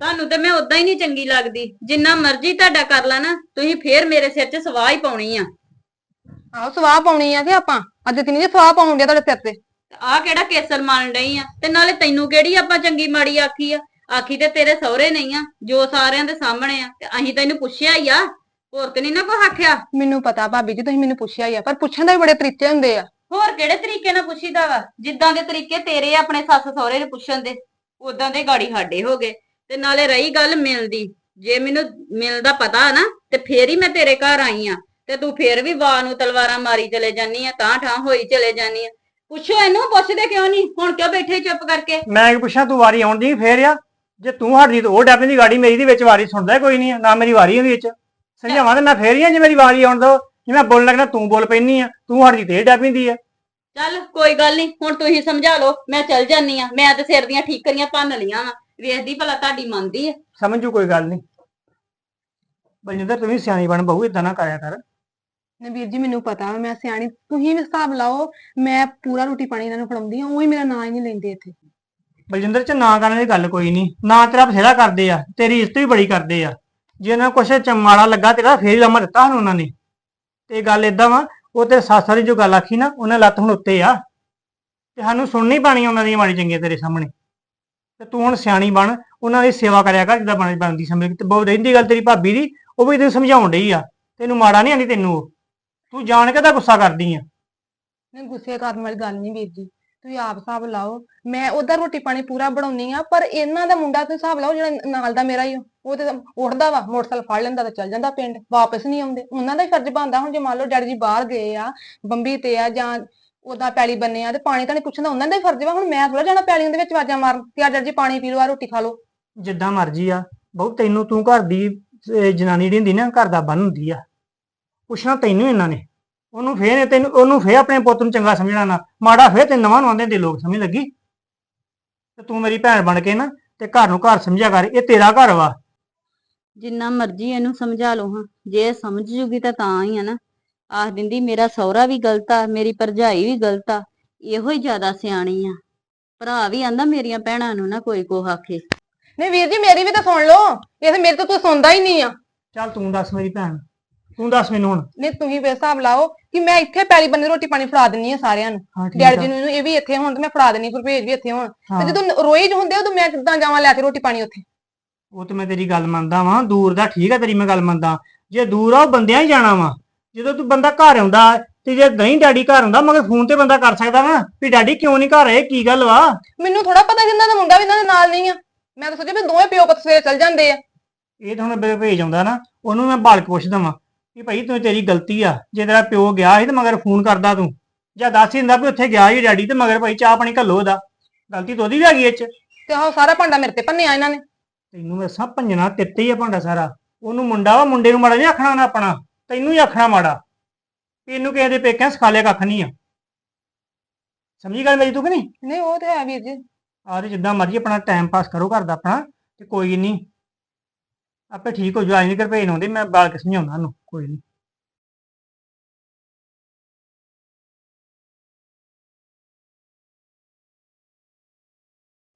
ਤੁਹਾਨੂੰ ਤੇ ਮੈਂ ਉਦਾਂ ਹੀ ਨਹੀਂ ਚੰਗੀ ਲੱਗਦੀ। ਜਿੰਨਾ ਮਰਜ਼ੀ ਤੁਹਾਡਾ ਕਰ ਲਾ ਨਾ ਤੁਸੀਂ ਫੇਰ ਮੇਰੇ ਸਿਰ 'ਚ ਸਵਾਹ ਹੀ ਪਾਉਣੀ ਆ। ਆਹੋ ਸਵਾਹ ਪਾਉਣੀ ਆ ਕਿ ਆਪਾਂ। ਅੱਜ ਕਿੰਨੀ ਸਵਾਹ ਪਾਉਣ ਡਿਆ ਤੁਹਾਡੇ ਸਿਰ ਤੇ। ਆ ਕਿਹੜਾ ਕੇਸਰ ਮੰਨ ਡਈ ਆ? ਤੇ ਨਾਲੇ ਤੈਨੂੰ ਕਿਹੜੀ ਆਪਾਂ ਚੰਗੀ ਮਾੜੀ ਆਖੀ ਆ? ਆਖੀ ਤੇ ਤੇਰੇ ਸਹੁਰੇ ਨਹੀਂ ਆ ਜੋ ਸਾਰਿਆਂ ਦੇ ਸਾਹਮਣੇ ਆ। ਤੇ ਅਸੀਂ ਤੈਨੂੰ ਪੁੱਛਿਆ ਹੀ ਆ। ਹੋਰ ਤੇ ਨਹੀਂ ਨਾ ਕੋਈ ਆਖਿਆ। ਮੈਨੂੰ ਪਤਾ ਭਾਬੀ ਜੀ ਤੁਸੀਂ ਮੈਨੂੰ ਪੁੱਛਿਆ ਹੀ ਆ ਪਰ ਪੁੱਛਣ ਦੇ ਵੀ ਬੜੇ ਤਰੀਕੇ ਹੁੰਦੇ ਆ। ਹੋਰ ਕਿਹੜੇ ਤਰੀਕੇ ਨਾਲ ਪੁੱਛੀਦਾ ਵਾ? ਜਿੱਦਾਂ ਦੇ ਤਰੀਕੇ ਤੇਰੇ ਆ ਆਪਣੇ ਸੱਸ ਸਹੁਰੇ ਨੂੰ ਪੁੱਛਣ ਦੇ ਉਦਾਂ ਦੇ ਗਾੜੀ ਸਾਡੇ ਹੋ ਗਏ। ਤੇ ਨਾਲੇ ਰਹੀ ਗੱਲ ਮਿਲਦੀ। ਜੇ ਮੈਨੂੰ ਮਿਲਦਾ ਪਤਾ ਨਾ ਤੇ ਫੇਰ ਹੀ ਮੈਂ ਤੇਰੇ ਘਰ ਆਈ ਆ। ਤੇ ਤੂੰ ਫੇਰ ਵੀ ਵਾਹ ਨੂੰ ਤਲਵਾਰਾਂ ਮਾਰੀ ਚਲੇ ਜਾਨੀ ਆ ਤਾਂ ਠਾਂ ਹੋਈ ਚਲੇ ਜਾਨੀ ਆ। ਪੁੱਛੋ ਇਹਨੂੰ ਪੁੱਛਦੇ ਕਿਉਂ ਨਹੀਂ? ਹੁਣ ਕਿਉਂ ਬੈਠੇ ਚੁੱਪ ਕਰਕੇ? ਮੈਂ ਕੀ ਪੁੱਛਾਂ ਤੂੰ ਵਾਰੀ ਆਉਣ ਦੀ ਫੇਰ ਆ। ਜੇ ਤੂੰ ਹਟਦੀ ਤਾਂ ਉਹ ਡੱਬੇ ਦੀ ਗਾੜੀ ਮੇਰੀ ਦੇ ਵਿੱਚ ਵਾਰੀ ਸੁਣਦਾ ਕੋਈ ਨਹੀਂ ਨਾ ਮੇਰੀ ਵਾਰੀ ਉਹਦੇ ਵਿੱਚ। ਸਮਝਾਵਾਂ ਤੇ ਮੈਂ ਫੇਰ ਹੀ ਆ ਜੇ ਮੇਰੀ ਵਾਰੀ ਆਉਣ ਦੋ। ਜੇ ਮੈਂ ਬੋਲਣ ਲੱਗਣਾ ਤੂੰ ਬੋਲ ਪੈਣੀ ਆ ਤੂੰ ਹਟਦੀ ਤੇ ਇਹ ਡੱਬ ਪੈਂਦੀ ਆ। ਚੱਲ ਕੋਈ ਗੱਲ ਨਹੀਂ ਹੁਣ ਤੁਸੀਂ ਸਮਝਾ ਲਓ ਮੈਂ ਚੱਲ ਜਾਨੀ ਆ। ਮੈਂ ਤੇ ਸਿਰ ਦੀਆਂ ਠੀਕਰੀਆਂ ਭੰਨ ਲੀਆਂ ਵਾ। ਵੇਖਦੀ ਭਲਾ ਤੁਹਾਡੀ ਮੰਨਦੀ ਆ? ਸਮਝੂ ਕੋਈ ਗੱਲ ਨਹੀਂ ਬਲਜਿੰਦਰ ਤੂੰ ਵੀ ਸਿਆਣੀ ਬਣ ਬਹੂ ਇਦਾਂ ਨਾ ਕਰਿਆ ਕਰ। ਨੇ ਵੀਰ ਜੀ ਮੈਨੂੰ ਪਤਾ ਵਾ ਮੈਂ ਸਿਆਣੀ। ਤੁਸੀਂ ਵੀ ਹਿਸਾਬ ਲਾਓ ਮੈਂ ਪੂਰਾ ਰੋਟੀ ਪਾਣੀ ਇਹਨਾਂ ਨੂੰ ਫੜਾਉਂਦੀ ਆ ਉਹੀ ਮੇਰਾ ਨਾਂ ਹੀ ਨਹੀਂ ਲੈਂਦੇ ਇੱਥੇ। ਬਲਜਿੰਦਰ ਚ ਨਾ ਕਰਨ ਦੀ ਗੱਲ ਕੋਈ ਨਹੀਂ ਨਾ ਤੇਰਾ ਬਥੇਰਾ ਕਰਦੇ ਆ ਤੇਰੀ ਇੱਜ਼ਤ ਵੀ ਬੜੀ ਕਰਦੇ ਆ। ਜੇ ਉਹਨਾਂ ਕੁਛ ਚਮਾੜਾ ਲੱਗਾ ਤੇਰਾ ਫੇਰ ਹੀ ਲਾਮਾ ਦਿੱਤਾ ਸਾਨੂੰ ਉਹਨਾਂ ਨੇ। ਤੇ ਗੱਲ ਏਦਾਂ ਵਾ ਉਹ ਤੇ ਸਾਸਰੀ ਜੋ ਗੱਲ ਆਖੀ ਨਾ ਉਹਨਾਂ ਲੱਤ ਹੁਣ ਉੱਤੇ ਆ। ਤੇ ਸਾਨੂੰ ਸੁਣਨੀ ਪੈਣੀ ਉਹਨਾਂ ਦੀਆਂ ਮਾੜੀ ਚੰਗੀਆਂ ਤੇਰੇ ਸਾਹਮਣੇ। ਤੇ ਤੂੰ ਹੁਣ ਸਿਆਣੀ ਬਣ ਉਹਨਾਂ ਦੀ ਸੇਵਾ ਕਰਿਆ ਕਰ ਜਿੱਦਾਂ ਬਣ ਬਣਦੀ ਸਮਝ ਤੇ ਬਹੁਤ ਰਹਿੰਦੀ ਗੱਲ ਤੇਰੀ ਭਾਬੀ ਦੀ ਉਹ ਵੀ ਤੈਨੂੰ ਸਮਝਾਉਣ ਡਈ ਆ। ਤੈਨੂੰ ਮਾੜਾ ਨਹੀਂ ਆਂਦੀ ਤੈਨੂੰ ਉਹ। ਤੂੰ ਜਾਣ ਕੇ ਤਾਂ ਗੁੱਸਾ ਕਰਦੀ ਆ। ਨਹੀਂ ਗੁੱਸੇ ਕਰਨ ਵਾਲੀ ਗੱਲ ਨਹੀਂ ਵੀਰ ਜੀ। ਤੁਸੀਂ ਆਪ ਹਿਸਾਬ ਲਾਓ। ਮੈਂ ਉਹਦਾ ਰੋਟੀ ਪਾਣੀ ਪੂਰਾ ਬਣਾਉਣੀ ਆ ਪਰ ਇਹਨਾਂ ਦਾ ਮੁੰਡਾ ਤੁਸੀਂ ਹਿਸਾਬ ਲਾਓ ਜਿਹੜਾ ਨਾਲ ਦਾ ਮੇਰਾ ਹੀ ਆ, ਉਹ ਤੇ ਉੱਠਦਾ ਵਾ ਮੋਟਰਸਾਈਕਲ ਫੜ ਲੈਂਦਾ ਤੇ ਚੱਲ ਜਾਂਦਾ ਪਿੰਡ। ਵਾਪਸ ਨਹੀਂ ਆਉਂਦੇ। ਉਹਨਾਂ ਦਾ ਹੀ ਫਰਜ਼ ਬਣਦਾ ਹੁਣ ਜੇ ਮੰਨ ਲਓ ਡੈਡੀ ਜੀ ਬਾਹਰ ਗਏ ਆ ਬੰਬੀ ਤੇ ਆ ਜਾਂ ਉਹਦਾ ਪੈਲੀ ਬੰਨੇ ਆ ਤੇ ਪਾਣੀ ਤਾਂ ਨਹੀਂ ਪੁੱਛਦਾ ਉਹਨਾਂ ਦਾ ਹੀ ਫਰਜ਼ ਵਾ। ਹੁਣ ਮੈਂ ਥੋੜਾ ਜਾਣਾ ਪੈਲੀਆਂ ਦੇ ਵਿੱਚ ਵਾਜਾਂ ਮਾਰਨ ਕਿ ਆ ਡੈਡੀ ਜੀ ਪਾਣੀ ਪੀ ਲਓ ਆ ਰੋਟੀ ਖਾ ਲਓ। ਜਿੱਦਾਂ ਮਰਜ਼ੀ ਆ। ਬਹੁਤ ਤੈਨੂੰ ਤੂੰ ਘਰ ਦੀ ਅਹ ਜਨਾਨੀ ਜਿਹੜੀ ਹੁੰਦੀ ਨਾ ਘਰ ਦਾ ਬੰਨ ਹੁੰਦੀ ਆ। ਪੁੱਛਣਾ ਤੈਨੂੰ ਇਹਨਾਂ ਨੇ। ਉਹਨੂੰ ਫੇਰ ਤੈਨੂੰ ਉਹਨੂੰ ਫੇਰ ਆਪਣੇ ਪੁੱਤ ਨੂੰ ਚੰਗਾ ਸਮਝਣਾ ਨਾ। ਮਾੜਾ ਫੇਰ ਤੇ ਨਵਾਂ ਨਵਾਂ ਦੇ ਲੋਕ ਸਮਝ ਲੱਗੀ। ਤੇ ਤੂੰ ਮੇਰੀ ਭੈਣ ਬਣ ਕੇ ਨਾ ਤੇ ਘਰ ਨੂੰ ਘਰ ਸਮਝਿਆ ਕਰ ਇਹ ਤੇਰਾ ਘਰ ਵਾ। ਜਿੰਨਾ ਮਰਜ਼ੀ ਇਹਨੂੰ ਸਮਝਾ ਲਓ ਹਾਂ। ਜੇ ਇਹ ਸਮਝ ਜੂਗੀ ਤਾਂ ਤਾਂ ਹੀ ਆ ਨਾ। ਆਖ ਦਿੰਦੀ ਮੇਰਾ ਸਹੁਰਾ ਵੀ ਗਲਤ ਆ ਮੇਰੀ ਭਰਜਾਈ ਵੀ ਗਲਤ ਆ ਇਹੋ ਹੀ ਜ਼ਿਆਦਾ ਸਿਆਣੀ ਆ। ਭਰਾ ਵੀ ਆਂਦਾ ਮੇਰੀਆਂ ਭੈਣਾਂ ਨੂੰ ਨਾ ਕੋਈ ਕੋ ਆਖੇ। ਨਹੀਂ ਵੀਰ ਜੀ ਮੇਰੀ ਵੀ ਤਾਂ ਸੁਣ ਲਓ ਇਹ ਮੇਰੇ ਤੋਂ ਤੂੰ ਸੁਣਦਾ ਹੀ ਨਹੀਂ ਆ। ਚੱਲ ਤੂੰ ਦੱਸ ਮੇਰੀ ਭੈਣ ਤੂੰ ਦੱਸ ਮੈਨੂੰ ਹੁਣ। ਨਹੀਂ ਤੁਸੀਂ ਵੀ ਹਿਸਾਬ ਲਾਓ ਕਿ ਮੈਂ ਇੱਥੇ ਪੈਲੀ ਬੰਨੇ ਰੋਟੀ ਪਾਣੀ ਫੜਾ ਦਿੰਨੀ ਆ ਸਾਰਿਆਂ ਨੂੰ। ਠੀਕ ਡੈਡੀ ਜੀ ਨੂੰ ਇਹ ਵੀ ਇੱਥੇ ਹੋਣ ਤੇ ਮੈਂ ਫੜਾ ਦੇਣੀ ਗੁਰਭੇਜ ਵੀ ਇੱਥੇ ਹੋਣ। ਹਾਂ। ਤੇ ਜਦੋਂ ਰੋਜ਼ ਹੁੰਦੇ ਉਦੋਂ ਮੈਂ ਕਿੱਦਾਂ ਜਾਵਾਂ ਲੈ ਕੇ ਰੋਟੀ ਪਾਣੀ ਉੱਥੇ? ਉਹ ਤੇ ਮੈਂ ਤੇਰੀ ਗੱਲ ਮੰਨਦਾ ਵਾਂ ਦੂਰ ਦਾ ਠੀਕ ਆ ਤੇਰੀ ਮੈਂ ਗੱਲ ਮੰਨਦਾ। ਜੇ ਦੂਰ ਆ ਉਹ ਬੰਦਿਆਂ ਹੀ ਜਾਣਾ ਵਾ। ਜਦੋਂ ਤੂੰ ਬੰਦਾ ਘਰ ਆਉਂਦਾ ਤੇ ਜੇ ਨਹੀਂ ਡੈਡੀ ਘਰ ਆਉਂਦਾ ਮਗਰ ਫੋਨ ਤੇ ਬੰਦਾ ਕਰ ਸਕਦਾ ਵਾ ਵੀ ਡੈਡੀ ਕਿਉਂ ਨਹੀਂ ਘਰ? ਆਏ ਕੀ ਗੱਲ ਵਾ? ਮੈਨੂੰ ਥੋੜਾ ਪਤਾ ਜਿੰਨਾ ਦਾ ਮੁੰਡਾ ਵੀ ਇਹਨਾਂ ਦੇ ਨਾਲ ਨਹੀਂ ਆ। ਮੈਂ ਤਾਂ ਸੋਚਿਆ ਵੀ ਦੋਵੇਂ ਪਿਓ ਪੁੱਤ ਸਵੇਰੇ ਚੱਲ ਜਾਂਦੇ ਆ। ਇਹ ਤਾਂ ਹੁਣ ਮੇਰੇ ਭੇਜ ਆਉਂਦਾ ਨਾ ਉਹਨੂੰ ਮੈਂ ਬਾਲਕ ਪੁੱਛਦਾ ਵਾਂ ਕਿ ਭਾਈ ਤੂੰ ਤੇਰੀ ਗਲਤੀ ਆ ਜੇ ਤੇਰਾ ਪਿਓ ਗਿਆ ਸੀ ਤੇ ਮਗਰ ਫੋਨ ਕਰਦਾ ਤੂੰ। ਜਾਂ ਦੱਸ ਹੀ ਦਿੰਦਾ ਵੀ ਉੱਥੇ ਗਿਆ ਹੀ ਡੈਡੀ ਤੇ ਮਗਰ ਭਾਈ ਚਾਹ ਪਾਣੀ ਘੱਲੋ ਉਹਦਾ। ਗਲਤੀ ਤਾਂ ਉਹਦੀ ਵੀ ਹੈਗੀ ਇਹ ਚ। ਤੇ ਆਹ ਸਾਰਾ ਭਾਂਡਾ ਮੇਰੇ ਤੇ ਭੰਨਿਆ ਇਹਨਾਂ ਨੇ। ਤੈਨੂੰ ਮੈਂ ਸਭ ਭੰਜਣਾ ਤਿੱਤੇ ਹੀ ਆ ਭਾਂਡਾ ਸਾਰਾ। ਉਹਨੂੰ ਮੁੰਡਾ ਵਾ ਮੁੰਡੇ ਨੂੰ ਮਾੜਾ ਨਹੀਂ ਆਖਣਾ ਨਾ ਆਪਣਾ। ਤੈਨੂੰ ਹੀ ਆਖਣਾ ਮਾੜਾ ਵੀ ਇਹਨੂੰ ਕਿਸੇ ਦੇ ਪੇਕਿਆਂ ਸਿਖਾ ਲਿਆ ਕੱਖ ਨਹੀਂ ਆ। ਸਮਝੀ ਗੱਲ ਮੇਰੀ ਤੂੰ ਕਿ ਨਹੀਂ? ਨਹੀਂ ਉਹ ਤੇ ਹੈ ਵੀਰ ਜੀ। ਆਹ ਤੇ ਜਿੱਦਾਂ ਮਰਜ਼ੀ ਆਪਣਾ ਟਾਈਮ ਪਾਸ ਕਰੋ ਘਰ ਦਾ ਆਪਣਾ ਤੇ ਕੋਈ ਨਹੀਂ। ਆਪੇ ਠੀਕ ਹੋ ਜਾ ਨਹੀਂ ਕਰ ਭੇਜ ਮੈਂ ਬਾਲ ਕੇ ਸਮਝਾਉਣਾ ਉਹਨੂੰ ਕੋਈ ਨਹੀਂ।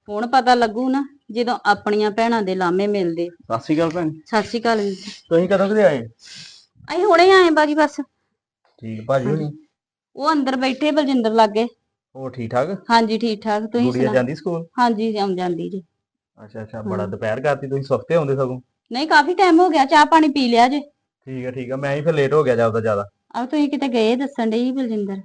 ਹੁਣ ਪਤਾ ਲੱਗੂ ਨਾ ਜਦੋਂ ਆਪਣੀਆਂ ਭੈਣਾਂ ਦੇ ਲਾਮੇ ਮਿਲਦੇ। ਸਤਿ ਸ਼੍ਰੀ ਅਕਾਲ ਭੈਣ ਸਤਿ ਸ਼੍ਰੀ ਅਕਾਲ ਵੀਰ ਜੀ। ਤੁਸੀਂ ਕਦੋਂ ਕਦੇ ਆਏ? ਅਸੀਂ ਹੁਣੇ ਆਏ ਬਾਜੀ ਬਸ। ਠੀਕ ਭਾਜੀ ਹੋਣੀ? ਉਹ ਅੰਦਰ ਬੈਠੇ ਬਲਜਿੰਦਰ ਲਾਗੇ। ਹੋਰ ਠੀਕ ਠਾਕ? ਹਾਂਜੀ ਠੀਕ ਠਾਕ। ਤੁਸੀਂ ਗੁੜੀਆ ਸੁਣਾ ਜਾਂਦੀ ਸਕੂਲ? ਹਾਂਜੀ ਆਉਂ ਜਾਂਦੀ ਜੀ। ਅੱਛਾ ਅੱਛਾ ਬੜਾ ਦੁਪਹਿਰ ਕਰਤੀ ਤੁਸੀਂ ਸਵਖਤੇ ਆਉਂਦੇ ਸਗੋਂ? ਨਹੀਂ ਕਾਫੀ ਟਾਈਮ ਹੋ ਗਿਆ ਚਾਹ ਪਾਣੀ ਪੀ ਲਿਆ ਜੇ। ਠੀਕ ਹੈ ਠੀਕ ਹੈ ਮੈਂ ਹੀ ਫਿਰ ਲੇਟ ਹੋ ਗਿਆ ਜਾਂਦਾ ਜ਼ਿਆਦਾ। ਆਹ ਤੁਸੀਂ ਕਿਤੇ ਗਏ ਦੱਸਣ ਡਈ ਸੀ ਬਲਜਿੰਦਰ?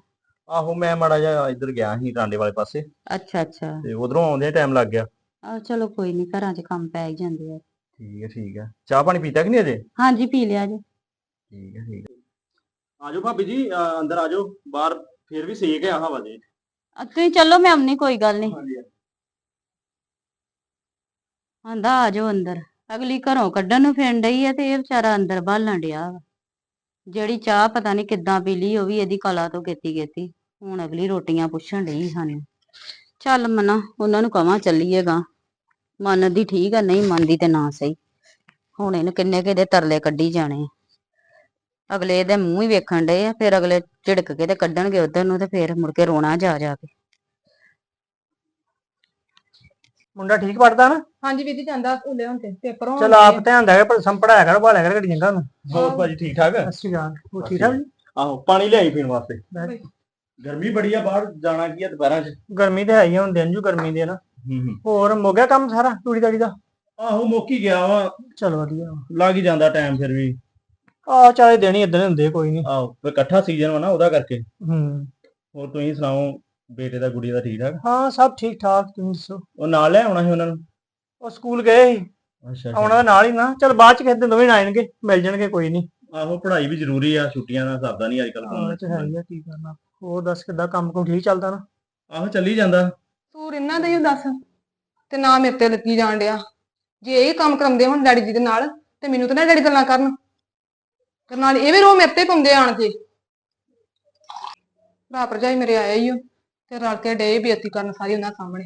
ਆਹੋ ਮੈਂ ਮਾੜਾ ਜਿਹਾ ਇੱਧਰ ਗਿਆ ਸੀ ਟਾਂਡੇ ਵਾਲੇ ਪਾਸੇ। ਅੱਛਾ ਅੱਛਾ। ਤੇ ਉਧਰੋਂ ਆਉਂਦੇ ਟਾਈਮ ਲੱਗ ਗਿਆ। ਆਹ ਚਲੋ ਕੋਈ ਨਹੀਂ ਘਰਾਂ 'ਚ ਕੰਮ ਪੈ ਹੀ ਜਾਂਦੇ ਆ। ਠੀਕ ਹੈ ਠੀਕ ਹੈ ਚਾਹ ਪਾਣੀ ਪੀਤਾ ਕਿ ਨਹੀਂ ਅਜੇ? ਹਾਂਜੀ ਪੀ ਲਿਆ ਜੇ। ਠੀਕ ਹੈ ਠੀਕ ਹੈ। ਆਜੋ ਭਾਬੀ ਜੀ ਅੰਦਰ ਆਜੋ ਬਾਹਰ ਫੇਰ ਵੀ ਸੇਕ ਆ ਹਵਾ ਦੇ ਤੁਸੀਂ ਚੱਲੋ ਮੈਂ ਆਉਣੀ ਕੋਈ ਗੱਲ ਨਹੀਂ। ਆਂਦਾ ਆ ਜਾਓ ਅੰਦਰ। ਅਗਲੀ ਘਰੋਂ ਕੱਢਣ ਨੂੰ ਫਿਰਨ ਡਈ ਆ ਤੇ ਇਹ ਵਿਚਾਰਾ ਅੰਦਰ ਬਾਲਣ ਡਿਆ ਵਾ। ਜਿਹੜੀ ਚਾਹ ਪਤਾ ਨਹੀਂ ਕਿੱਦਾਂ ਪੀ ਲਈ ਉਹ ਵੀ ਇਹਦੀ ਕਲਾ ਤੋਂ ਕੀਤੀ ਕੀਤੀ ਹੁਣ ਅਗਲੀ ਰੋਟੀਆਂ ਪੁੱਛਣ ਡਈ ਸਾਨੂੰ। ਚੱਲ ਮਨਾ ਉਹਨਾਂ ਨੂੰ ਕਵਾਂ ਚੱਲੀਏਗਾ। ਮੰਨਦੀ ਠੀਕ ਆ ਨਹੀਂ ਮੰਨਦੀ ਤੇ ਨਾ ਸਹੀ। ਹੁਣ ਇਹਨੂੰ ਕਿੰਨੇ ਕਿਹਦੇ ਤਰਲੇ ਕੱਢੀ ਜਾਣੇ ਆ। ਅਗਲੇ ਇਹਦੇ ਮੂੰਹ ਹੀ ਵੇਖਣ ਡਏ ਆ ਫਿਰ ਅਗਲੇ ਝਿੜਕ ਕੇ ਤੇ ਕੱਢਣਗੇ ਉਧਰ ਨੂੰ ਤੇ ਫਿਰ ਮੁੜ ਕੇ ਰੋਣਾ ਜਾ ਜਾ ਕੇ। ਮੁੰਡਾ ਠੀਕ ਪੜਦਾ ਨਾ? ਹਾਂਜੀ ਵੀਰ ਜੀ ਜਾਂਦਾ ਸਕੂਲੇ ਹੁਣ ਤੇ ਪੇਪਰ ਹੋਣ ਚਲ ਆਪ ਧਿਆਨ ਦੇ ਪਰ ਸੰਪੜਾਇਆ ਕਰ ਭਾਲਿਆ ਕਰ ਘੜੀ ਚੰਗਾ ਨੂੰ। ਹੋਰ ਭਾਜੀ ਠੀਕ ਠਾਕ? ਸਤਿ ਸ਼੍ਰੀ ਅਕਾਲ। ਉਹ ਠੀਕ ਠਾਕ? ਜੀ ਆਹੋ ਪਾਣੀ ਲਿਆਈ ਪੀਣ ਵਾਸਤੇ। ਗਰਮੀ ਬੜੀ ਆ ਬਾਹਰ ਜਾਣਾ ਕੀ ਆ ਦੁਪਹਿਰਾਂ 'ਚ? ਗਰਮੀ ਤੇ ਹੈ ਹੀ ਆ, ਹੁਣ ਦਿਨ ਜੂ ਗਰਮੀ ਦੇ ਨਾ। ਹੂੰ ਹੂੰ। ਹੋਰ ਮੁੱਕ ਗਿਆ ਕੰਮ ਸਾਰਾ ਤੂੜੀ ਤਾੜੀ ਦਾ? ਆਹੋ ਮੁੱਕ ਹੀ ਗਿਆ ਵਾ। ਚਲ ਵਧੀਆ। ਲੱਗ ਹੀ ਜਾਂਦਾ ਟਾਈਮ ਫਿਰ ਵੀ। ਆ ਚਾਹੇ ਦੇਣੀ ਇਦਾਂ ਹੁੰਦੇ ਕੋਈ ਨਹੀਂ ਆਹੋ ਫਿਰ ਇਕੱਠਾ ਸੀਜ਼ਨ ਵਾ ਨਾ ਉਹਦਾ ਕਰਕੇ। ਹੂੰ। ਹੋਰ ਤੁਸੀਂ ਸੁਣਾਓ ਬੇਟੇ ਦਾ ਗੁੜੀ ਦਾ ਠੀਕ ਠਾਕ ਹਾਂ ਸਭ ਠੀਕ ਠਾਕ ਤੁਸੀਂ ਦੱਸੋ? ਉਹ ਨਾਲ ਲੈ ਆਉਣਾ ਸੀ ਉਹਨਾਂ ਨੂੰ? ਉਹ ਸਕੂਲ ਗਏ ਸੀ। ਅੱਛਾ ਆਉਣਾ ਤਾਂ ਨਾਲ ਹੀ ਨਾ। ਚਲ ਬਾਅਦ ਚ ਕਿਸੇ ਦਿਨ ਦੋਵੇਂ ਆਣਗੇ ਮਿਲ ਜਾਣਗੇ ਕੋਈ ਨਹੀਂ ਆਹੋ ਪੜ੍ਹਾਈ ਵੀ ਜ਼ਰੂਰੀ ਆ ਛੁੱਟੀਆਂ ਦਾ ਸਰਦਾ ਨਹੀਂ ਅੱਜ ਹਾਂ ਤੇ ਹੈ ਕੱਲ ਹੀ ਆ ਕੀ ਕਰਨਾ। ਹੋਰ ਦੱਸ ਕਿੱਦਾਂ ਕੰਮ ਕੋਈ ਠੀਕ ਚੱਲਦਾ ਨਾ? ਆਹੋ ਚੱਲੀ ਜਾਂਦਾ। ਸੂਰ ਇਹਨਾਂ ਦਾ ਹੀ ਆ ਦੱਸ ਤੇ ਨਾ ਮੇਰੇ ਤੇ ਲੱਗੀ ਜਾਣ ਡਿਆ। ਜੇ ਇਹ ਕੰਮ ਕਰਾਉਂਦੇ ਹੁਣ ਡੈਡੀ ਜੀ ਦੇ ਨਾਲ ਤੇ ਮੈਨੂੰ ਤਾਂ ਨਾ ਡੈਡੀ ਗੱਲਾਂ ਕਰਨ। ਤੇ ਨਾਲ ਇਹ ਵੀ ਰੋ ਮੇਰੇ ਤੇ ਪਾਉਂਦੇ ਆਣ ਕੇ। ਭਰਾ ਭਰਜਾਈ ਮੇਰੇ ਆਏ ਹੀ ਤੇ ਰਲ ਕੇ ਡੇ ਬੇਇੱਜ਼ਤੀ ਕਰਨ ਸਾਰੀ ਉਹਨਾਂ ਸਾਹਮਣੇ।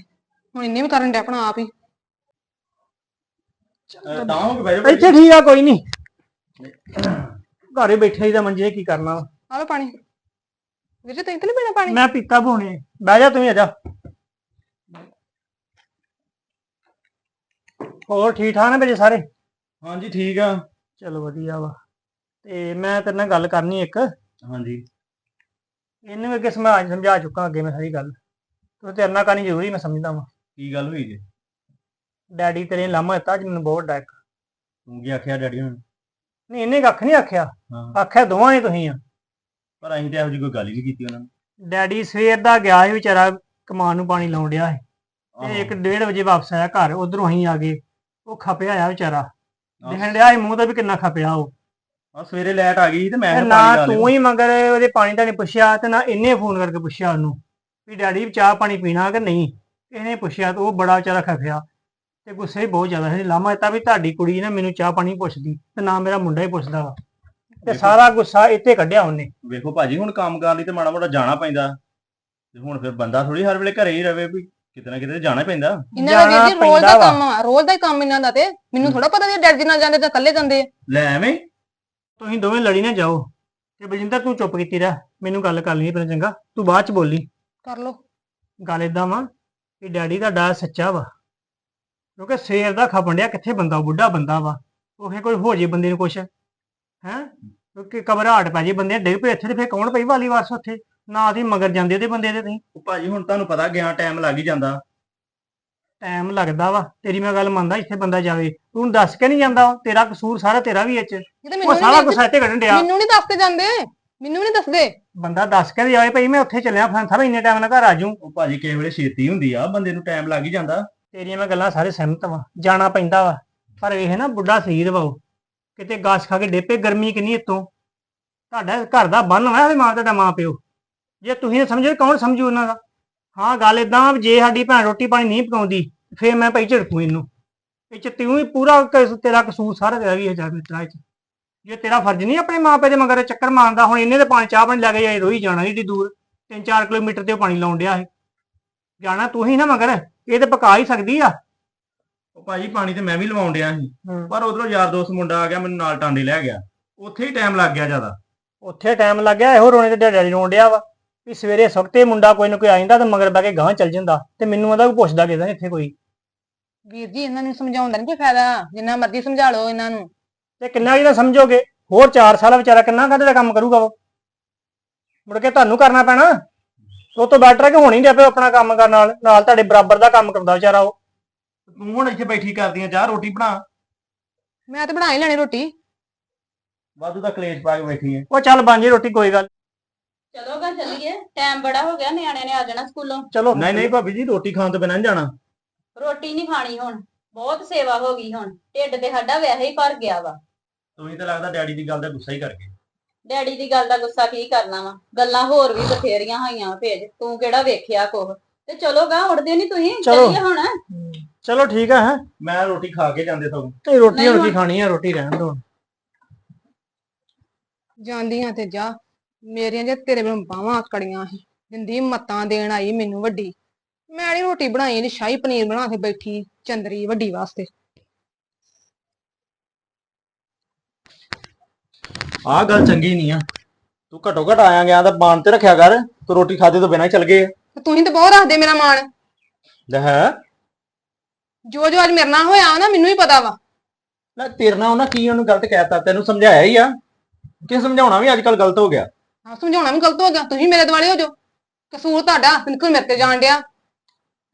ਹੁਣ ਇੰਨੇ ਵੀ ਕਰਨ ਡਿਆ ਆਪਣਾ ਆਪ ਹੀ। ਤਾਂ ਇੱਥੇ ਠੀਕ ਆ ਕੋਈ ਨਹੀਂ ਘਰੇ ਬੈਠੇ ਹੀ ਤਾਂ ਮੰਜੇ ਕੀ ਕਰਨਾ ਵਾ। ਆਵੇ ਪਾਣੀ। ਵੀਰ ਜੀ ਤੈਨੂੰ ਤਾਂ ਪੀਣਾ ਪਾਣੀ? ਮੈਂ ਪੀਤਾ ਭੋਣੇ ਬਹਿ ਜਾ ਤੂੰ ਆ ਜਾ। ਹੋਰ ਠੀਕ ਠਾਕ ਨੇ ਮੇਰੇ ਸਾਰੇ? ਹਾਂਜੀ ਠੀਕ ਆ। ਚਲੋ ਵਧੀਆ ਵਾ। ਤੇ ਮੈਂ ਤੇਰੇ ਨਾਲ ਗੱਲ ਕਰਨੀ ਇੱਕ। ਹਾਂਜੀ। ਇਹਨੂੰ ਵੀ ਅੱਗੇ ਸਮਝਾ ਸਮਝਾ ਚੁੱਕਾ ਅੱਗੇ ਮੈਂ ਸਾਰੀ ਗੱਲ। ਤੂੰ ਤੇਰੇ ਨਾਲ ਕਰਨੀ ਜ਼ਰੂਰੀ ਮੈਂ ਸਮਝਦਾ ਵਾਂ। ਕੀ ਗੱਲ ਹੋਈ ਜੇ? ਡੈਡੀ ਤੇਰੇ ਨੇ ਲਾਮਾ ਦਿੱਤਾ ਅੱਜ ਮੈਨੂੰ ਬਹੁਤ ਵੱਡਾ ਇੱਕ ਤੂੰ ਕੀ ਆਖਿਆ ਡੈਡੀ ਹੁਣ ਨਹੀਂ ਇਹਨੇ ਕੱਖ ਨਹੀਂ ਆਖਿਆ। ਹਾਂ। ਆਖਿਆ ਦੋਵਾਂ ਨੇ ਤੁਸੀਂ ਆ। ਪਰ ਅਸੀਂ ਤੇ ਇਹੋ ਜਿਹੀ ਕੋਈ ਗੱਲ ਹੀ ਨਹੀਂ ਕੀਤੀ ਉਹਨਾਂ ਨੇ ਡੈਡੀ ਸਵੇਰ ਦਾ ਗਿਆ ਸੀ ਵਿਚਾਰਾ ਕਮਾਨ ਨੂੰ ਪਾਣੀ ਲਾਉਣ ਡਿਆ ਸੀ। ਤੇ ਇੱਕ ਡੇਢ ਵਜੇ ਵਾਪਸ ਆਇਆ ਘਰ ਉਧਰੋਂ ਅਸੀਂ ਆ ਗਏ। ਉਹ ਖਪਿਆ ਆ ਵਿਚਾਰਾ। ਦੇਖਣ ਡਿਆ ਸੀ ਮੂੰਹ ਤੇ ਵੀ ਕਿੰਨਾ ਖਪਿਆ ਉਹ। ਆ ਸਵੇਰੇ ਲਾਈਟ ਆ ਗਈ ਤੇ ਮੈਂ ਤੇ ਕਿਹਾ ਪਾਣੀ ਨਾ ਲਾ ਤੂੰ ਲਿਓ। ਹੀ ਮਗਰ ਉਹਦੇ ਪਾਣੀ ਦਾ ਨਹੀਂ ਪੁੱਛਿਆ ਤੇ ਨਾ ਇਹਨੇ ਫੋਨ ਕਰਕੇ ਪੁੱਛਿਆ ਉਹਨੂੰ ਵੀ ਡੈਡੀ ਚਾਹ ਪਾਣੀ ਪੀਣਾ ਕਿ ਨਹੀਂ? ਇਹਨੇ ਪੁੱਛਿਆ ਤੇ ਉਹ ਬੜਾ ਵਿਚਾਰਾ ਖਪਿਆ ਤੇ ਗੁੱਸੇ ਹੀ ਬਹੁਤ ਜ਼ਿਆਦਾ ਸੀ। ਲਾਮਾ ਦਿੱਤਾ ਵੀ ਤੁਹਾਡੀ ਕੁੜੀ ਨਾ ਮੈਨੂੰ ਚਾਹ ਪਾਣੀ ਪੁੱਛਦੀ ਤੇ ਨਾ ਮੇਰਾ ਮੁੰਡਾ ਹੀ ਪੁੱਛਦਾ ਵਾ। ਤੇ ਦੇਖੋ- ਸਾਰਾ ਗੁੱਸਾ ਇੱਥੇ ਕੱਢਿਆ ਉਹਨੇ। ਵੇਖੋ ਭਾਜੀ ਹੁਣ ਕੰਮ ਕਰਨ ਲਈ ਤੇ ਮਾੜਾ ਮੋਟਾ ਜਾਣਾ ਪੈਂਦਾ। ਤੇ ਹੁਣ ਫਿਰ ਬੰਦਾ ਥੋੜੀ ਹਰ ਵੇਲੇ ਘਰੇ ਹੀ ਰਵੇ ਵੀ ਕਿਤੇ ਨਾ ਕਿਤੇ ਤੇ ਜਾਣਾ ਹੀ ਪੈਂਦਾ। ਇਹਨਾਂ ਦਾ ਵੀਰ ਜਾਣਾ ਜੀ ਰੋਜ਼ ਦਾ ਵਾ। ਕੰਮ ਆ ਰੋਜ਼ ਦਾ ਹੀ ਕੰਮ ਇਹਨਾਂ ਦਾ ਤੇ। ਮੈਨੂੰ ਥੋੜਾ ਪਤਾ ਸੀ ਡੈਡੀ ਨਾਲ ਜਾਂਦੇ ਤਾਂ ਇਕੱਲੇ ਜਾਂਦੇ ਆ। ਲੈ ਐਵੇਂ ਤੁਸੀਂ ਦੋਵੇਂ ਲੜੀ ਨਾ ਜਾਓ। ਤੇ ਬਲਜਿੰਦਰ ਤੂੰ ਚੁੱਪ ਕੀਤੀ ਰਹਿ। ਮੈਨੂੰ ਗੱਲ ਕਰ ਲਈ ਪਹਿਲਾਂ ਚੰਗਾ। ਤੂੰ ਬਾਅਦ ਚ ਬੋਲੀ। ਕਰ ਲੋ ਗੱਲ ਏਦਾਂ ਵਾ ਕਿ ਡੈਡੀ ਦਾ ਡਰ ਸੱਚਾ ਵਾ। ਕਿਉਂਕਿ ਸਵੇਰ ਦਾ ਖਪਣ ਡਿਆ ਕਿੱਥੇ ਬੰਦਾ ਬੁੱਢਾ ਬੰਦਾ ਵਾ। ਉਹ ਕੋਈ ਹੋ ਜੇ ਬੰਦੇ ਨੂੰ ਕੁਛ। ਹੈ? ਕਿਉਂਕਿ ਘਬਰਾਹਟ ਪੈ ਜੇ ਬੰਦੇ ਡਿੱਗ ਪਏ ਇੱਥੇ ਤੇ ਫੇਰ ਕੌਣ ਪਈ ਵਾਲੀ ਵਾਰਸ ਉੱਥੇ? ਨਾ ਅਸੀਂ ਮਗਰ ਜਾਂਦੇ ਉਹਦੇ ਬੰਦੇ ਦੇ ਤੁਸੀਂ। ਉਹ ਭਾਜੀ ਹੁਣ ਤੁਹਾਨੂੰ ਪਤਾ ਗਿਆ ਟਾਈਮ ਲੱਗ ਹੀ ਜਾਂਦਾ। ਟਾਈਮ ਲੱਗਦਾ ਵਾ ਤੇਰੀ ਮੈਂ ਗੱਲ ਮੰਨਦਾ ਇੱਥੇ ਬੰਦਾ ਜਾਵੇ। ਤੂੰ ਦੱਸ ਕੇ ਨਹੀਂ ਜਾਂਦਾ ਤੇਰਾ ਕਸੂਰ ਸਾਰਾ ਤੇਰਾ ਵੀ ਇਹ ਚ। ਇਹ ਤਾਂ ਉਹ ਸਾਰਾ ਨਹੀਂ ਗੁੱਸਾ ਇੱਥੇ ਕੱਢਣ ਡਿਆ। ਮੈਨੂੰ ਨਹੀਂ ਦੱਸਦੇ ਜਾਂਦੇ ਮੈਨੂੰ ਨਹੀਂ ਦੱਸਦੇ। ਬੰਦਾ ਦੱਸ ਕੇ ਵੀ ਆਵੇ ਭਈ ਮੈਂ ਉੱਥੇ ਚੱਲਿਆ ਫਾਂ ਸਾਰਾ ਇੰਨੇ ਟਾਈਮ ਨਾਲ ਘਰ ਆ ਜਾਊਂ। ਉਹ ਭਾਜੀ ਕਿਸੇ ਵੇਲੇ ਛੇਤੀ ਹੁੰਦੀ ਆ ਬੰਦੇ ਨੂੰ ਟਾਈਮ ਲੱਗ ਹੀ ਜਾਂਦਾ। ਤੇਰੀਆਂ ਮੈਂ ਗੱਲਾਂ ਸਾਰੇ ਸਹਿਮਤ ਵਾਂ ਜਾਣਾ ਪੈਂਦਾ ਵਾ। ਪਰ ਇਹ ਨਾ ਬੁੱਢਾ ਸਰੀਰ ਵਾ ਉਹ। ਕਿਤੇ ਗਾਸ ਖਾ ਕੇ ਡੇਪੇ ਗਰਮੀ ਕਿੰਨੀ ਇਤੋਂ ਤੁਹਾਡਾ ਘਰ ਦਾ ਬੰਨ ਹੋਇਆ ਤੇ ਮਾਂ ਤੁਹਾਡਾ ਮਾਂ ਪਿਓ। ਜੇ ਤੁਸੀਂ ਨਾ ਸਮਝੋ ਕੌਣ ਸਮਝੂ ਉਹਨਾਂ ਦਾ? ਹਾਂ ਗੱਲ ਇਦਾਂ ਜੇ ਸਾਡੀ ਭੈਣ ਰੋਟੀ ਪਾਣੀ ਨਹੀਂ ਪਕਾਉਂਦੀ ਫੇਰ ਮੈਂ ਭਾਈ ਝਿੜਕੂ ਇਹਨੂੰ। ਇਹ ਚ ਤੂੰ ਹੀ ਪੂਰਾ ਕਸ- ਤੇਰਾ ਕਸੂਰ ਸਾਰਾ ਤੇਰਾ ਵੀ ਹੈ ਜਾ ਮਿੱਤਰਾ ਇਹ 'ਚ। ਜੇ ਤੇਰਾ ਫਰਜ਼ ਨਹੀਂ ਆਪਣੇ ਮਾਂ ਪਿਓ ਦੇ ਮਗਰ ਚੱਕਰ ਮਾਰਦਾ ਹੁਣ ਇਹਨੇ ਤੇ ਪਾਣੀ ਚਾਹ ਪਾਣੀ ਲੈ ਕੇ ਰੋਈ ਜਾਣਾ ਏਡੀ ਦੂਰ। 3-4 ਕਿਲੋਮੀਟਰ ਤੇ ਉਹ ਪਾਣੀ ਲਾਉਣ ਡਿਆ ਹੈ ਜਾਣਾ ਤੂੰ ਹੀ ਨਾ ਮਗਰ ਇਹ ਤੇ ਪਕਾ ਹੀ ਸਕਦੀ ਆ। ਉਹ ਭਾਜੀ ਪਾਣੀ ਤੇ ਮੈਂ ਵੀ ਲਵਾਉਣ ਡਿਆ ਸੀ ਪਰ ਉਧਰੋਂ ਯਾਰ ਦੋਸਤ ਮੁੰਡਾ ਆ ਗਿਆ ਮੈਨੂੰ ਨਾਲ ਟਾਂਡੇ ਲੈ ਗਿਆ। ਉੱਥੇ ਹੀ ਟਾਈਮ ਲੱਗ ਗਿਆ ਜ਼ਿਆਦਾ। ਉੱਥੇ ਟਾਈਮ ਲੱਗ ਗਿਆ ਇਹੋ ਰੋਣੇ ਤੇ ਡੈਡੀ ਰੋਣ ਡਿਆ ਵਾ। ਵੀ ਸਵੇਰੇ ਸਖਤੇ ਮੁੰਡਾ ਕੋਈ ਨਾ ਕੋਈ ਆ ਜਾਂਦਾ ਤੇ ਮਗਰ ਬੈ ਕੇ ਗਾਂ ਚੱਲ ਜਾਂਦਾ ਤੇ ਮੈਨੂੰ ਉਹਦਾ ਕੋਈ ਪੁੱਛਦਾ ਕਿਦਾਂ ਇੱਥੇ ਕੋਈ। ਵੀਰ ਜੀ ਇਹਨਾਂ ਨੂੰ ਸਮਝਾਉਣ ਦਾ ਨਹੀਂ ਕੋਈ ਫਾਇਦਾ? ਜਿੰਨਾ ਮਰਜ਼ੀ ਸਮਝਾ ਲਓ ਇਹਨਾਂ ਨੂੰ। ਤੇ ਕਿੰਨਾ ਜਿਹੜਾ ਸਮਝੋਗੇ? ਹੋਰ 4 ਸਾਲ ਵਿਚਾਰਾ ਕਿੰਨਾ ਕਾਹਦੇ ਦਾ ਕੰਮ ਕਰੂਗਾ ਉਹ? ਮੁੜ ਕੇ ਤੁਹਾਨੂੰ ਕਰਨਾ ਪੈਣਾ। ਉਹ ਤੋਂ ਬੈਟਰ ਹੈ ਕਿ ਹੁਣ ਹੀ ਦੇ ਪਿਓ ਆਪਣਾ ਕੰਮ ਕਰਨ ਨਾਲ। ਨਾਲ ਤੁਹਾਡੇ ਬਰਾਬਰ ਦਾ ਕੰਮ ਕਰਦਾ ਵਿਚਾਰਾ ਉਹ। ਤੂੰ ਹੁਣ ਇੱਥੇ ਬੈਠੀ ਕਰਦੀਆਂ ਚਾਹ ਰੋਟੀ ਬਣਾ। ਮੈਂ ਤੇ ਬਣਾ ਹੀ ਲੈਣੀ ਰੋਟੀ। ਵਾਧੂ ਦਾ ਕਲੇਸ਼ ਪਾ ਕੇ ਬੈਠੀ ਐ ਉਹ ਚੱਲ ਬਣ ਜੇ ਰੋਟੀ ਕੋਈ ਗੱਲ ਚਲੋ ਗਾ ਚੱਲੀਏ। ਟਾਈਮ ਬੜਾ ਹੋ ਗਿਆ ਨਿਆਣੇ ਨੇ ਆ ਜਾਣਾ ਸਕੂਲੋਂ। ਚਲੋ। ਨਹੀਂ ਨਹੀਂ ਭਾਬੀ ਜੀ ਰੋਟੀ ਖਾਣ ਤੋਂ ਬਿਨਾਂ ਨੀ ਜਾਣਾ। ਰੋਟੀ ਨਹੀਂ ਖਾਣੀ ਹੁਣ। ਬਹੁਤ ਸੇਵਾ ਹੋ ਗਈ ਹੁਣ। ਢਿੱਡ ਤੇ ਸਾਡਾ ਵੈਸੇ ਹੀ ਭਰ ਗਿਆ ਵਾ। ਤੁਸੀਂ ਤਾਂ ਲੱਗਦਾ ਡੈਡੀ ਦੀ ਗੱਲ ਦਾ ਗੁੱਸਾ ਹੀ ਕਰਕੇ ਡੈਡੀ ਦੀ ਗੱਲ ਦਾ ਗੁੱਸਾ ਕੀ ਕਰਨਾ ਵਾ? ਗੱਲਾਂ ਹੋਰ ਵੀ ਬਥੇਰੀਆਂ ਹੋਈਆਂ ਵਾ ਭੇਜ। ਤੂੰ ਕਿਹੜਾ ਵੇਖਿਆ ਕੁਛ? ਤੇ ਚਲੋ ਗਾ ਉੜਦੇ ਨਹੀਂ ਤੁਸੀਂ? ਚਲੋ। ਚੱਲੀਏ ਹੁਣ। ਚਲੋ ਠੀਕ ਆ ਹੈ। ਮੈਂ ਰੋਟੀ ਖਾ ਕੇ ਜਾਂਦੇ ਸਗੋਂ। ਤੇ ਰੋਟੀ ਨਹੀਂ ਹੁਣ। ਕੀ ਖਾਣੀ ਆ? ਰੋਟੀ ਰਹਿਣ ਦੋ ਜਾਂਦੀਆਂ ਤੇ ਜਾ। ਮੇਰੀਆਂ ਜੇ ਤੇਰੇ ਵੱਲੋਂ ਬਾਹਾਂ ਆਕੜੀਆਂ ਸੀ ਦਿੰਦੀ ਮੱਤਾਂ ਦੇਣ ਆਈ ਮੈਨੂੰ ਵੱਡੀ। ਮੈਂ ਨੀ ਰੋਟੀ ਬਣਾਈ ਇਹਦੀ ਸ਼ਾਹੀ ਪਨੀਰ ਬਣਾ ਕੇ ਬੈਠੀ ਚੰਦਰੀ ਵੱਡੀ ਵਾਸਤੇ। ਆਹ ਗੱਲ ਚੰਗੀ ਨਹੀਂ ਆ। ਤੂੰ ਘਟੋ ਘਟ ਆਇਆ ਗਿਆ ਤਾਂ ਬਾਣ ਤੇ ਰੱਖਿਆ ਕਰ ਤੂੰ ਰੋਟੀ ਖਾਦੇ ਤੋਂ ਬਿਨਾਂ ਹੀ ਚਲ ਗਏ। ਤੇ ਤੁਸੀਂ ਤਾਂ ਬਹੁਤ ਰੱਖਦੇ ਮੇਰਾ ਮਾਣ ਲੈ ਹੈ। ਜੋ ਜੋ ਅੱਜ ਮੇਰੇ ਨਾਲ ਹੋਇਆ ਨਾ ਮੈਨੂੰ ਹੀ ਪਤਾ ਵਾ। ਲੈ ਤੇਰੇ ਨਾਲ ਉਹਨਾਂ ਕੀ ਉਹਨੂੰ ਗਲਤ ਕਹਿਤਾ ਤੈਨੂੰ ਸਮਝਾਇਆ ਹੀ ਆ। ਕਿ ਸਮਝਾਉਣਾ ਵੀ ਅੱਜ ਕੱਲ ਗਲਤ ਹੋ ਗਿਆ? ਹਾਂ ਸਮਝਾਉਣਾ ਵੀ ਗਲਤ ਹੋ ਗਿਆ ਤੁਸੀਂ ਮੇਰੇ ਦੁਆਲੇ ਹੋ ਜਾਓ। ਕਸੂਰ ਤੁਹਾਡਾ ਬਿਲਕੁਲ ਮੇਰੇ ਤੇ ਜਾਣ ਡਿਆ।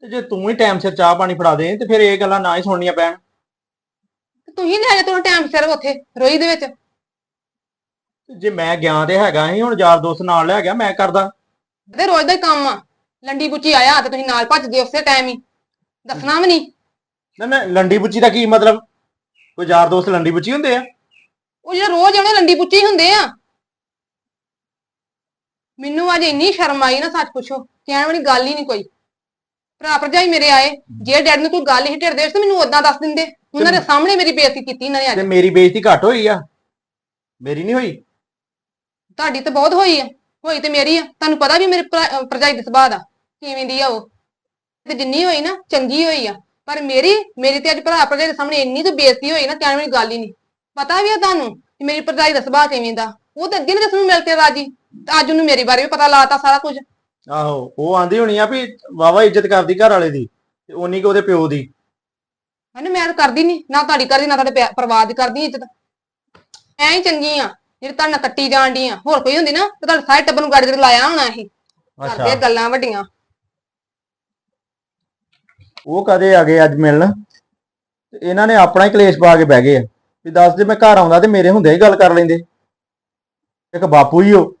ਤੇ ਜੇ ਤੂੰ ਹੀ ਟਾਈਮ ਸਿਰ ਚਾਹ ਪਾਣੀ ਫੜਾ ਦੇ ਤੇ ਫਿਰ ਇਹ ਗੱਲਾਂ ਨਾ ਹੀ ਸੁਣਨੀਆਂ ਪੈਣ। ਤੇ ਤੁਸੀਂ ਲੈ ਜਾ ਤੁਹਾਨੂੰ ਟਾਈਮ ਸਿਰ ਉੱਥੇ ਰੋਈ ਦੇ ਵਿੱਚ। ਜੇ ਮੈਂ ਗਿਆ ਤੇ ਹੈਗਾ ਸੀ ਹੁਣ ਯਾਰ ਦੋਸਤ ਨਾਲ ਲੈ ਗਿਆ ਮੈਂ ਕਰਦਾ। ਤੇ ਰੋਜ਼ ਦਾ ਹੀ ਕੰਮ ਆ। ਲੰਡੀ ਬੁੱਚੀ ਆਇਆ ਤੇ ਤੁਸੀਂ ਨਾਲ ਭੱਜਦੇ ਉਸੇ ਟਾਈਮ ਹੀ। ਦੱਸਣਾ ਵੀ ਨਹੀਂ ਨਾ ਨਾ ਲੰਡੀ ਬੁੱਚੀ ਦਾ ਕੀ ਮਤਲਬ? ਕੋਈ ਯਾਰ ਦੋਸਤ ਲੰਡੀ ਬੁੱਚੀ ਹੁੰਦੇ ਆ? ਉਹ ਜਿਹੜੇ ਰੋਜ਼ ਆਉਣੇ ਲੰਡੀ ਬੁੱਚੀ ਹੁੰਦੇ ਆ। ਮੈਨੂੰ ਅੱਜ ਇੰਨੀ ਸ਼ਰਮ ਆਈ ਨਾ ਸੱਚ ਪੁੱਛੋ ਕਹਿਣ ਵਾਲੀ ਗੱਲ ਹੀ ਨਹੀਂ ਕੋਈ। ਭਰਾ ਭਰਜਾਈ ਮੇਰੇ ਆਏ ਜੇ ਡੈਡ ਨੂੰ ਕੋਈ ਗੱਲ ਹੀ ਢਿਰਦੇ ਤੇ ਮੈਨੂੰ ਉਦਾਂ ਦੱਸ ਦਿੰਦੇ। ਉਹਨਾਂ ਦੇ ਸਾਹਮਣੇ ਮੇਰੀ ਬੇਇੱਜ਼ਤੀ ਕੀਤੀ ਇਹਨਾਂ ਨੇ ਤੇ ਅੱਜ ਮੇਰੀ ਬੇਇੱਜ਼ਤੀ ਘੱਟ ਹੋਈ ਆ? ਮੇਰੀ ਨਹੀਂ ਹੋਈ? ਤੁਹਾਡੀ ਤੇ ਬਹੁਤ ਹੋਈ ਆ ਹੋਈ ਤੇ ਮੇਰੀ ਆ। ਤੁਹਾਨੂੰ ਪਤਾ ਵੀ ਮੇਰੇ ਭਰਾ- ਭਰਜਾਈ ਦੇ ਸੁਭਾਅ ਦਾ ਕਿਵੇਂ ਦੀ ਆ ਉਹ। ਤੇ ਜਿੰਨੀ ਹੋਈ ਨਾ ਚੰਗੀ ਹੋਈ ਆ। ਪਰ ਮੇਰੀ ਮੇਰੀ ਤੇ ਅੱਜ ਭਰਾ ਭਰਜਾਈ ਦੇ ਸਾਹਮਣੇ ਇੰਨੀ ਤੇ ਬੇਇੱਜ਼ਤੀ ਹੋਈ ਨਾ ਕਹਿਣ ਵਾਲੀ ਗੱਲ ਹੀ ਨਹੀਂ। ਪਤਾ ਵੀ ਆ ਤੁਹਾਨੂੰ ਕਿ ਮੇਰੀ ਭਰਜਾਈ ਦਾ ਸੁਭਾਅ ਕਿਵੇਂ ਦਾ। ਉਹ ਤਾਂ ਅੱਗੇ ਨੇ ਕਿਸ ਨੂੰ ਮਿਲ ਕੇ ਰਾਜੀ। ਤੇ ਅੱਜ ਉਹਨੂੰ ਮੇਰੇ ਬਾਰੇ ਵੀ ਪਤਾ ਲਾਤਾ ਸਾਰਾ ਕੁਝ। ਆਹੋ ਉਹ ਆਂਦੀ ਹੋਣੀ ਆ ਵੀ ਵਾਵਾ ਇੱਜ਼ਤ ਕਰਦੀ ਘਰ ਵਾਲੇ ਦੀ ਤੇ ਉਨੀ ਕਿ ਉਹਦੇ ਪਿਓ ਦੀ। ਮੈਨੂੰ ਮੈਂ ਤਾਂ ਕਰਦੀ ਨਹੀਂ ਨਾ ਤੁਹਾਡੀ ਕਰਦੀ ਨਾ ਤੁਹਾਡੇ ਪਿਆ- ਪਰਿਵਾਰ ਦੀ ਕਰਦੀ ਇੱਜ਼ਤ। ਐਂ ਹੀ ਚੰਗੀ ਆ ਜਿਹੜੀ ਤੁਹਾਡੇ ਨਾਲ ਕੱਟੀ ਜਾਣ ਦੀ ਆ। ਹੋਰ ਕੋਈ ਹੁੰਦੀ ਨਾ ਤੇ ਤੁਹਾਡੇ ਸਾਰੇ ਟੱਬਰ ਨੂੰ ਗਾੜੀ ਤੇ ਲਾਇਆ ਹੋਣਾ ਇਹ। ਕਰਦੇ ਗੱਲਾਂ ਵੱਡੀਆਂ। ਉਹ ਕਦੇ ਆ ਗਏ ਅੱਜ ਮਿਲਣ? ਤੇ ਇਹਨਾਂ ਨੇ ਆਪਣਾ ਹੀ ਕਲੇਸ਼ ਪਾ ਕੇ ਬਹਿ ਗਏ ਆ। ਵੀ ਦੱਸ ਜੇ ਮੈਂ ਘਰ ਆਉਂਦਾ ਤੇ ਮੇਰੇ ਹੁੰਦਿਆਂ ਹੀ ਗੱਲ ਕਰ ਲੈਂਦੇ। ਇੱਕ ਬਾਪੂ ਹੀ ਉਹ।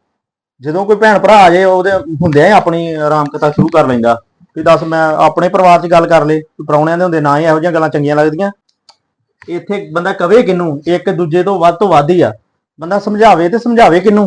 ਜਦੋਂ ਕੋਈ ਭੈਣ ਭਰਾ ਆ ਜੇ ਉਹਦੇ ਹੁੰਦਿਆਂ ਹੀ ਆਪਣੀ ਆਰਾਮ ਕਥਾ ਸ਼ੁਰੂ ਕਰ ਲੈਂਦਾ। ਵੀ ਦੱਸ ਮੈਂ ਆਪਣੇ ਪਰਿਵਾਰ 'ਚ ਗੱਲ ਕਰ ਲੇ ਵੀ ਪ੍ਰਾਹੁਣਿਆਂ ਦੇ ਹੁੰਦੇ ਨਾ ਹੀ ਇਹੋ ਜਿਹੀਆਂ ਗੱਲਾਂ ਚੰਗੀਆਂ ਲੱਗਦੀਆਂ। ਇੱਥੇ ਬੰਦਾ ਕਵੇ ਕਿਨੂੰ ਇੱਕ ਦੂਜੇ ਤੋਂ ਵੱਧ ਤੋਂ ਵੱਧ ਹੀ ਆ। ਬੰਦਾ ਸਮਝਾਵੇ ਤੇ ਸਮਝਾਵੇ ਕਿਨੂੰ